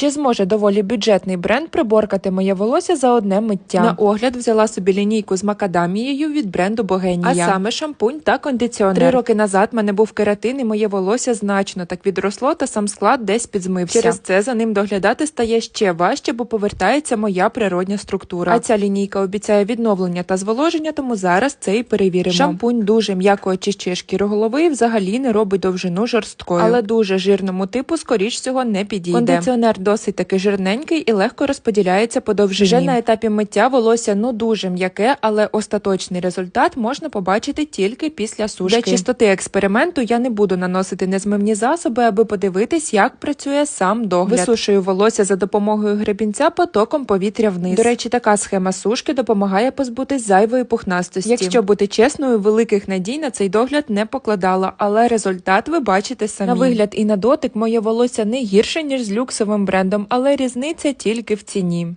Чи зможе доволі бюджетний бренд приборкати моє волосся за одне миття? На огляд взяла собі лінійку з макадамією від бренду Богенія. А саме шампунь та кондиціонер. Три роки назад мене був кератин, і моє волосся значно так відросло, та сам склад десь підзмився. Через це за ним доглядати стає ще важче, бо повертається моя природня структура. А ця лінійка обіцяє відновлення та зволоження, тому зараз це і перевіримо. Шампунь дуже м'яко очищує шкіру голови і взагалі не робить довжину жорсткою. Але дуже жирному типу, скоріш всього, не підійде. Кондиціонер досить таки жирненький і легко розподіляється по довжині. Вже на етапі миття волосся ну дуже м'яке, але остаточний результат можна побачити тільки після сушки. Для чистоти експерименту я не буду наносити незмивні засоби, аби подивитись, як працює сам догляд. Висушую волосся за допомогою гребінця потоком повітря вниз. До речі, така схема сушки допомагає позбутись зайвої пухнастості. Якщо бути чесною, великих надій на цей догляд не покладала, але результат ви бачите самі. На вигляд і на дотик моє волосся не гірше ніж з люксовим брендом, але різниця тільки в ціні.